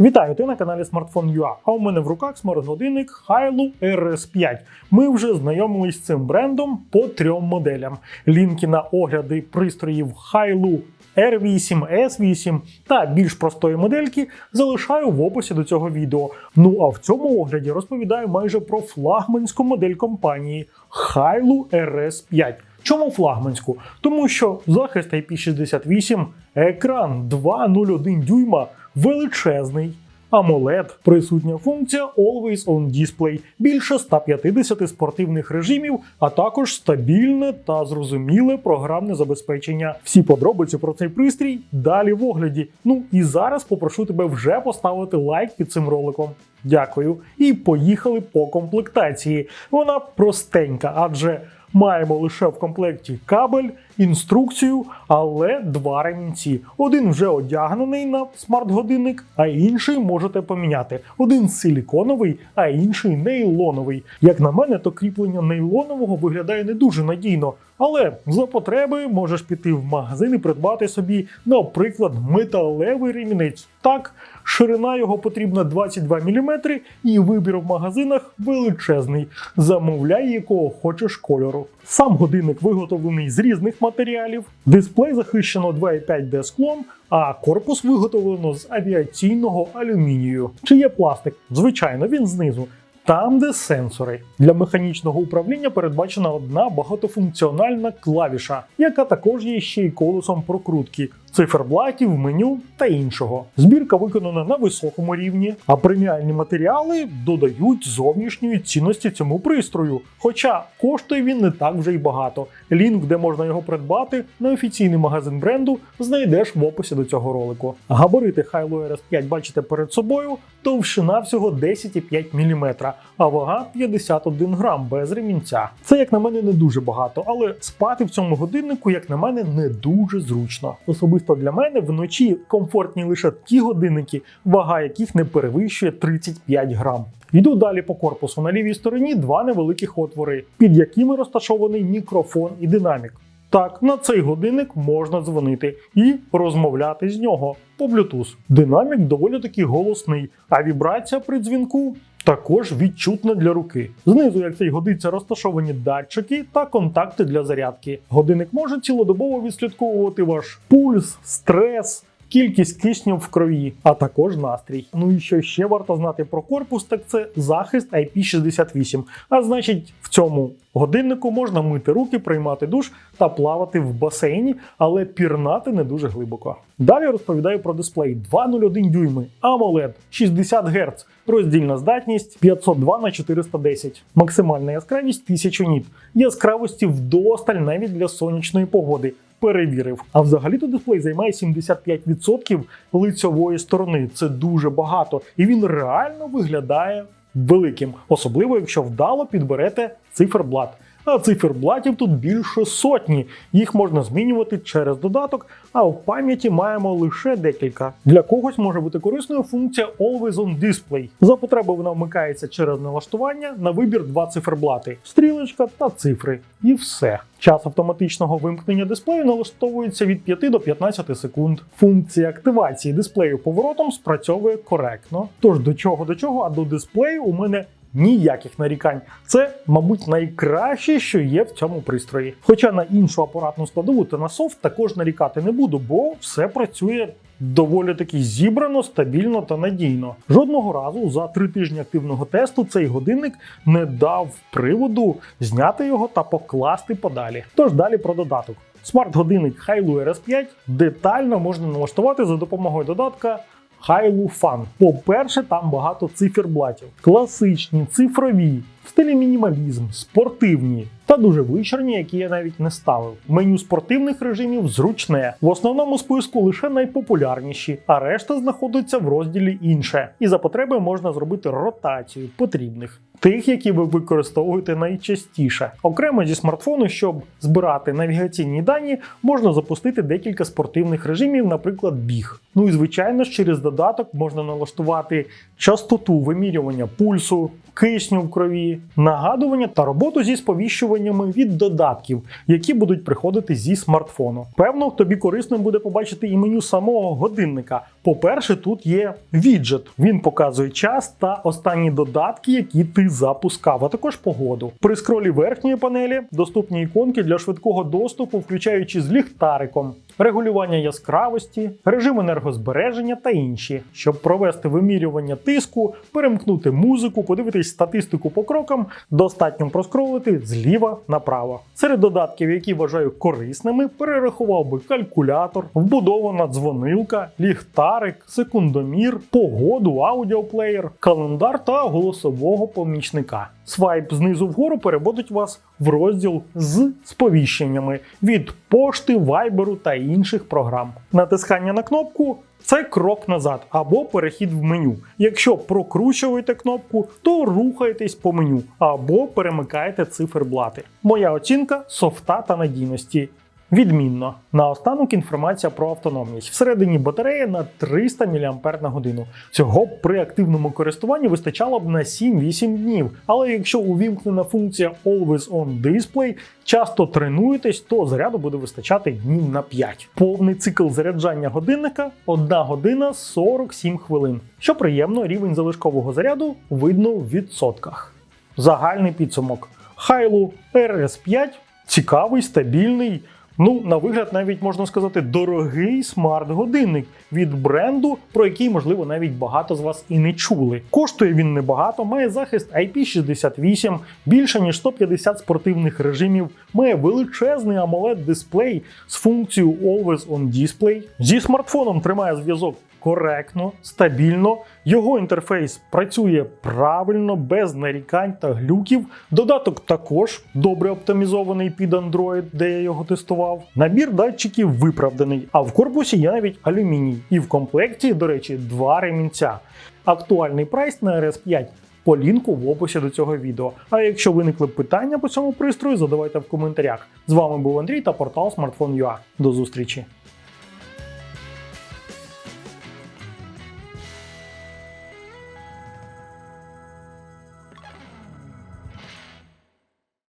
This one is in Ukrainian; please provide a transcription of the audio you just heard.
Вітаю, ти на каналі Smartphone.ua, а у мене в руках смарт-годинник Hailu RS5. Ми вже знайомились з цим брендом по трьом моделям. Лінки на огляди пристроїв Hailu R8, S8 та більш простої модельки залишаю в описі до цього відео. Ну а в цьому огляді розповідаю майже про флагманську модель компанії Hailu RS5. Чому флагманську? Тому що захист IP68, екран 2,01 дюйма величезний. AMOLED, присутня функція Always On Display, більше 150 спортивних режимів, а також стабільне та зрозуміле програмне забезпечення. Всі подробиці про цей пристрій далі в огляді. Ну і зараз попрошу тебе вже поставити лайк під цим роликом. Дякую. І поїхали по комплектації. Вона простенька, адже маємо лише в комплекті кабель, інструкцію, але два ремінці. Один вже одягнений на смарт-годинник, а інший можете поміняти. Один силіконовий, а інший нейлоновий. Як на мене, то кріплення нейлонового виглядає не дуже надійно. Але за потреби можеш піти в магазин і придбати собі, наприклад, металевий ремінець. Так, ширина його потрібна 22 мм, і вибір в магазинах величезний. Замовляй якого хочеш кольору. Сам годинник виготовлений з різних матеріалів. Дисплей захищено 2,5D склом, а корпус виготовлено з авіаційного алюмінію. Чи є пластик? Звичайно, він знизу. Там, де сенсори для механічного управління передбачена одна багатофункціональна клавіша, яка також є ще й колесом прокрутки, циферблатів, меню та іншого. Збірка виконана на високому рівні, а преміальні матеріали додають зовнішньої цінності цьому пристрою. Хоча коштує він не так вже й багато. Лінк, де можна його придбати, на офіційний магазин бренду знайдеш в описі до цього ролику. Габарити Hilo RS5 бачите перед собою, товщина всього 10,5 мм, а вага 51 грам без ремінця. Це, як на мене, не дуже багато, але спати в цьому годиннику, як на мене, не дуже зручно. Особисто для мене вночі комфортні лише ті годинники, вага яких не перевищує 35 грам. Йду далі по корпусу. На лівій стороні два невеликих отвори, під якими розташований мікрофон і динамік. Так, на цей годинник можна дзвонити і розмовляти з нього по Bluetooth. Динамік доволі таки голосний, а вібрація при дзвінку також відчутна для руки. Знизу, як цей годиться, розташовані датчики та контакти для зарядки. Годинник може цілодобово відслідковувати ваш пульс, стрес. Кількість кисню в крові, а також настрій. Ну і що ще варто знати про корпус, так це захист IP68. А значить, в цьому годиннику можна мити руки, приймати душ та плавати в басейні, але пірнати не дуже глибоко. Далі розповідаю про дисплей 201 дюйми, AMOLED 60 Гц, роздільна здатність 502 на 410, максимальна яскравість 1000 ніт, яскравості вдосталь навіть для сонячної погоди. Перевірив. А взагалі-то дисплей займає 75% лицьової сторони. Це дуже багато, і він реально виглядає великим, особливо якщо вдало підберете циферблат. А циферблатів тут більше сотні. Їх можна змінювати через додаток, а в пам'яті маємо лише декілька. Для когось може бути корисною функція Always on Display. За потреби вона вмикається через налаштування на вибір два циферблати: стрілочка та цифри. І все. Час автоматичного вимкнення дисплею налаштовується від 5 до 15 секунд. Функція активації дисплею поворотом спрацьовує коректно. Тож до чого до чого, а до дисплею у мене ніяких нарікань. Це, мабуть, найкраще, що є в цьому пристрої. Хоча на іншу апаратну складову та на софт також нарікати не буду, бо все працює. Доволі таки зібрано, стабільно та надійно. Жодного разу за три тижні активного тесту цей годинник не дав приводу зняти його та покласти подалі. Тож далі про додаток. Смарт-годинник Hailu RS5 детально можна налаштувати за допомогою додатка Fun. По-перше, там багато циферблатів. Класичні, цифрові, стилі мінімалізм, спортивні та дуже вичорні, які я навіть не ставив. Меню спортивних режимів зручне. В основному списку лише найпопулярніші, а решта знаходиться в розділі інше. І за потреби можна зробити ротацію потрібних. Тих, які ви використовуєте найчастіше. Окремо зі смартфону, щоб збирати навігаційні дані, можна запустити декілька спортивних режимів, наприклад, біг. Ну і звичайно ж, через додаток можна налаштувати частоту вимірювання пульсу, кисню в крові, нагадування та роботу зі сповіщуваннями від додатків, які будуть приходити зі смартфону. Певно, тобі корисним буде побачити і меню самого годинника. По-перше, тут є віджет. Він показує час та останні додатки, які ти запускав, а також погоду. При скролі верхньої панелі доступні іконки для швидкого доступу, включаючи з ліхтариком, регулювання яскравості, режим енергозбереження та інші, щоб провести вимірювання тиску, перемкнути музику, подивитись статистику по крокам, достатньо проскролити зліва направо. Серед додатків, які вважаю корисними, перерахував би калькулятор, вбудована дзвонилка, ліхтарик, секундомір, погоду, аудіоплеєр, календар та голосового помічника. Свайп знизу вгору переводить вас в розділ з сповіщеннями від пошти, вайберу та інших програм. Натискання на кнопку це крок назад або перехід в меню. Якщо прокручуєте кнопку, то рухаєтесь по меню або перемикаєте циферблати. Моя оцінка софта та надійності. Відмінно. Наостанок інформація про автономність. Всередині батарея на 300 мАч. Цього при активному користуванні вистачало б на 7-8 днів. Але якщо увімкнена функція Always On Display, часто тренуєтесь, то заряду буде вистачати днів на 5. Повний цикл заряджання годинника 1 година 47 хвилин. Що приємно, рівень залишкового заряду видно в відсотках. Загальний підсумок. Хайлу RS5 цікавий, стабільний. Ну, на вигляд, навіть можна сказати, дорогий смарт-годинник від бренду, про який, можливо, навіть багато з вас і не чули. Коштує він небагато, має захист IP68, більше ніж 150 спортивних режимів, має величезний amoled дисплей з функцією Always On Display. Зі смартфоном тримає зв'язок коректно, стабільно. Його інтерфейс працює правильно, без нарікань та глюків. Додаток також добре оптимізований під Android, де я його тестував. Набір датчиків виправданий, а в корпусі є навіть алюміній. І в комплекті, до речі, два ремінця. Актуальний прайс на RS5 по лінку в описі до цього відео. А якщо виникли питання по цьому пристрою, задавайте в коментарях. З вами був Андрій та портал Smartphone.ua. До зустрічі!